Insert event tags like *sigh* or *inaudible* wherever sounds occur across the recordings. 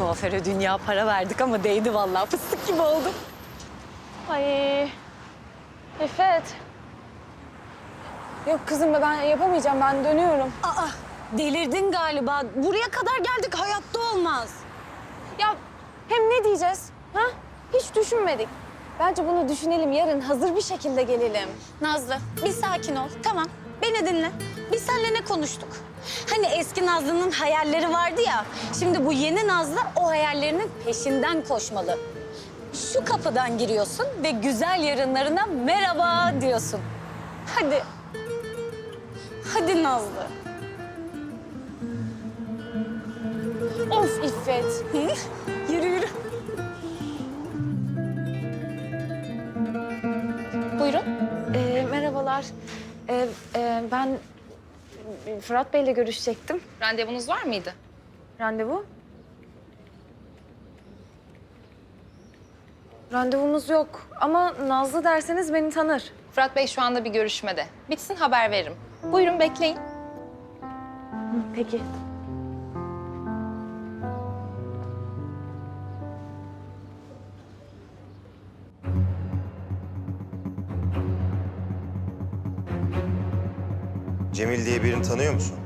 Kuaföre dünya para verdik ama değdi vallahi fıstık gibi oldum. Ay. İffet. Yok kızım ben yapamayacağım. Ben dönüyorum. Aa delirdin galiba. Buraya kadar geldik hayatta olmaz. Ya hem ne diyeceğiz? Ha? Hiç düşünmedik. Bence bunu düşünelim. Yarın hazır bir şekilde gelelim. Nazlı bir sakin ol tamam beni dinle. Biz seninle ne konuştuk? Hani eski Nazlı'nın hayalleri vardı ya. Şimdi bu yeni Nazlı o hayallerinin peşinden koşmalı. Şu kapıdan giriyorsun ve güzel yarınlarına merhaba diyorsun. Hadi. Hadi Nazlı. Of İffet. Yürü yürü. Buyurun. Ee, merhabalar. Ee, e, ben Fırat Bey'le görüşecektim. Randevunuz var mıydı? Randevu? Randevumuz yok ama Nazlı derseniz beni tanır. Fırat Bey şu anda bir görüşmede. Bitsin haber veririm. Buyurun bekleyin. Peki. Cemil diye birini tanıyor musun?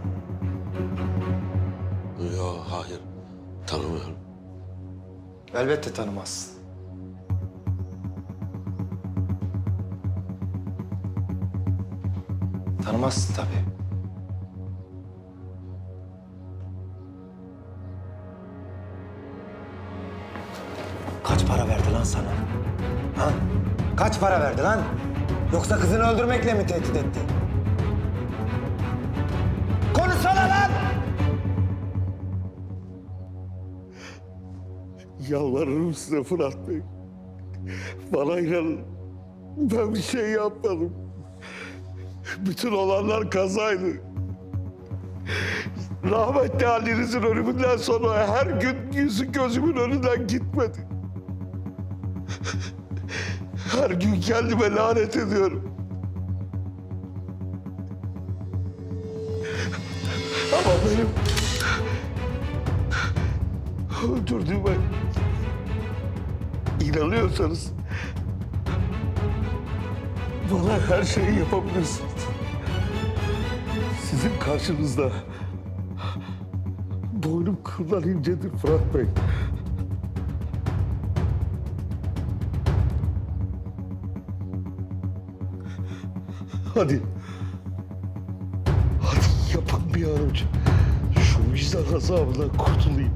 Yok hayır. Tanımıyorum. Elbette tanımazsın. Tanımazsın tabii. Kaç para verdi lan sana? Ha? Kaç para verdi lan? Yoksa kızını öldürmekle mi tehdit etti? Yalvarırım size Fırat Bey. Bana inanın. Ben bir şey yapmadım. Bütün olanlar kazaydı. Rahmetli Ali'nizin ölümünden sonra her gün yüzü gözümün önünden gitmedi. Her gün kendime lanet ediyorum. Ama benim öldürdüğüme inanıyorsanız bana her şeyi yapabilirsiniz. Sizin karşınızda boynum kıldan incedir Fırat Bey. Hadi. Hadi yapın bir an önce. Şu vicdan azabından kurtulayım.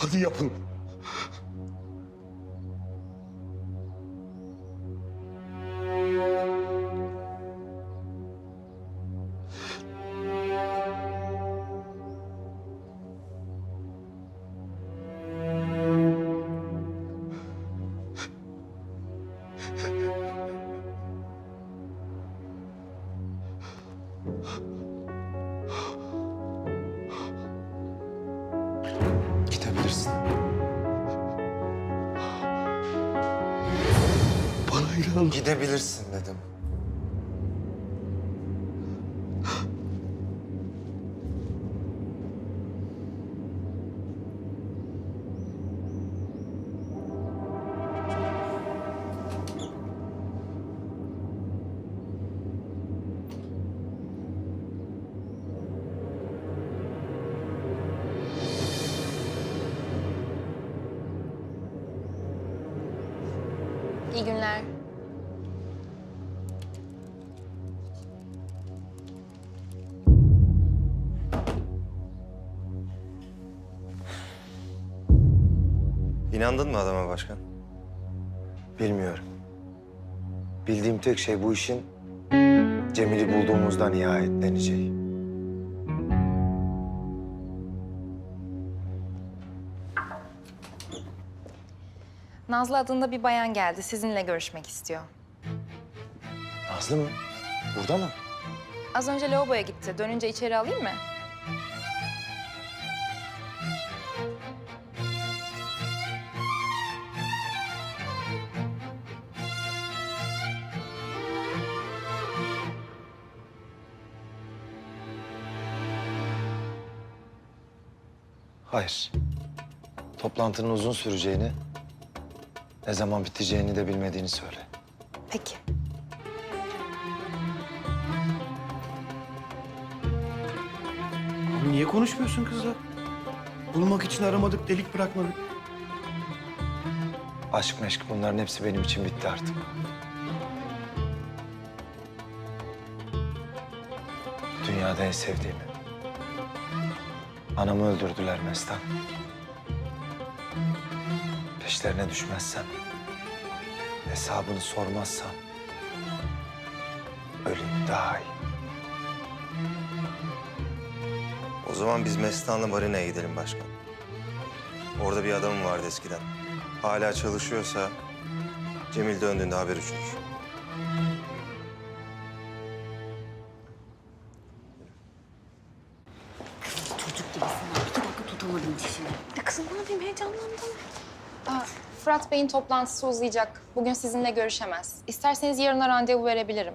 Hadi yapın. İnan. Gidebilirsin dedim. İyi günler. İnandın mı adama başkan? Bilmiyorum. Bildiğim tek şey bu işin Cemil'i bulduğumuzda nihayetleneceği. Nazlı adında bir bayan geldi. Sizinle görüşmek istiyor. Nazlı mı? Burada mı? Az önce lavaboya gitti. Dönünce içeri alayım mı? Hayır. Toplantının uzun süreceğini, ne zaman biteceğini de bilmediğini söyle. Peki. Abi niye konuşmuyorsun kızla? Bulmak için aramadık, delik bırakmadık. Aşk meşk bunların hepsi benim için bitti artık. Dünyada en sevdiğimi. Anamı öldürdüler Mestan. Peşlerine düşmezsem, hesabını sormazsam öleyim daha iyi. O zaman biz Mestan'la Marina'ya gidelim başkan. Orada bir adamım vardı eskiden. Hala çalışıyorsa Cemil döndüğünde haber uçurur. Kızım ne yapayım heyecanlandım. Aa, Fırat Bey'in toplantısı uzayacak. Bugün sizinle görüşemez. İsterseniz yarına randevu verebilirim.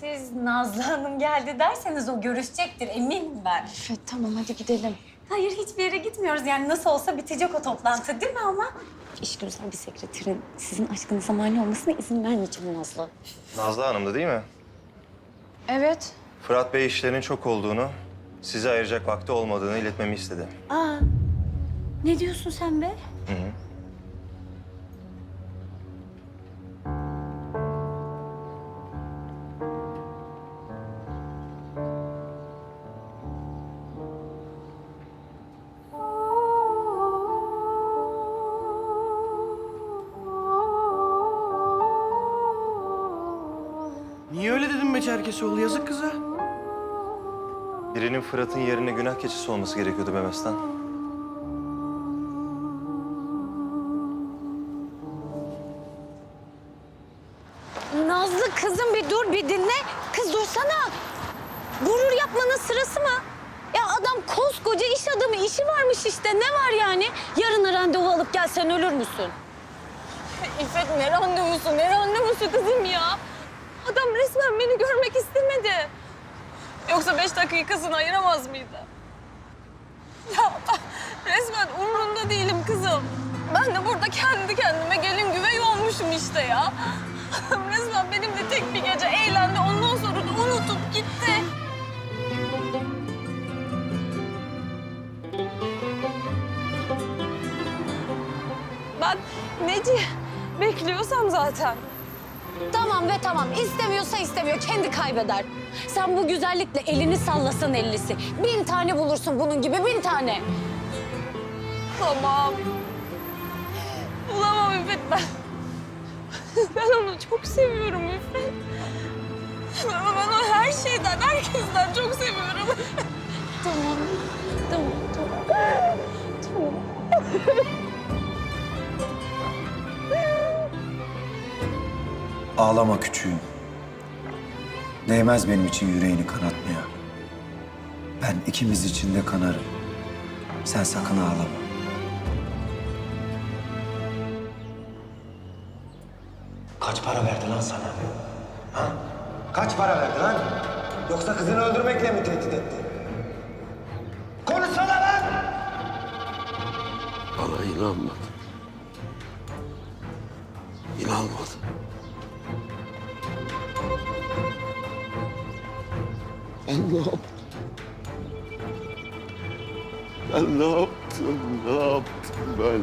Siz Nazlı Hanım geldi derseniz o görüşecektir eminim ben. Evet tamam hadi gidelim. Hayır hiçbir yere gitmiyoruz yani nasıl olsa bitecek o toplantı değil mi ama? İşgüzar bir sekreterin sizin aşkınıza mani olmasına izin vermeyeceğim Nazlı. Nazlı Hanım'dı değil mi? Evet. Fırat Bey işlerinin çok olduğunu, size ayıracak vakti olmadığını iletmemi istedi. Aa, ne diyorsun sen be? Hı hı. Niye öyle dedin be Çerkesoğlu? Yazık kıza. Birinin Fırat'ın yerine günah keçisi olması gerekiyordu be Nazlı kızım bir dur bir dinle. Kız dursana. Gurur yapmanın sırası mı? Ya adam koskoca iş adamı işi varmış işte ne var yani? Yarın randevu alıp gelsen ölür müsün? *laughs* İffet ne randevusu ne randevusu kızım ya. Adam resmen beni görmek istemedi. Yoksa beş dakikasını ayıramaz mıydı? Ya *laughs* resmen umrunda değilim kızım. Ben de burada kendi kendime gelin güvey olmuşum işte ya. *laughs* Resmen benimle tek bir gece eğlendi. Ondan sonra da unutup gitti. Ben neci bekliyorsam zaten. Tamam ve tamam. İstemiyorsa istemiyor. Kendi kaybeder. Sen bu güzellikle elini sallasan ellisi. Bin tane bulursun bunun gibi bin tane. Tamam. Bulamam İffet ben. *laughs* Ben onu çok seviyorum. Ben, ben onu her şeyden, herkesten çok seviyorum. *laughs* Tamam. Tamam. Tamam. Tamam. *laughs* Ağlama küçüğüm. Değmez benim için yüreğini kanatmaya. Ben ikimiz için de kanarım. Sen sakın ağlama. Kaç para verdi lan sana? Ha? Kaç para verdi lan? Yoksa kızını öldürmekle mi tehdit etti? Konuşsana lan! Bana inanmadı. İnanmadı. Ben ne yaptım? Ben ne yaptım? Ne yaptım ben?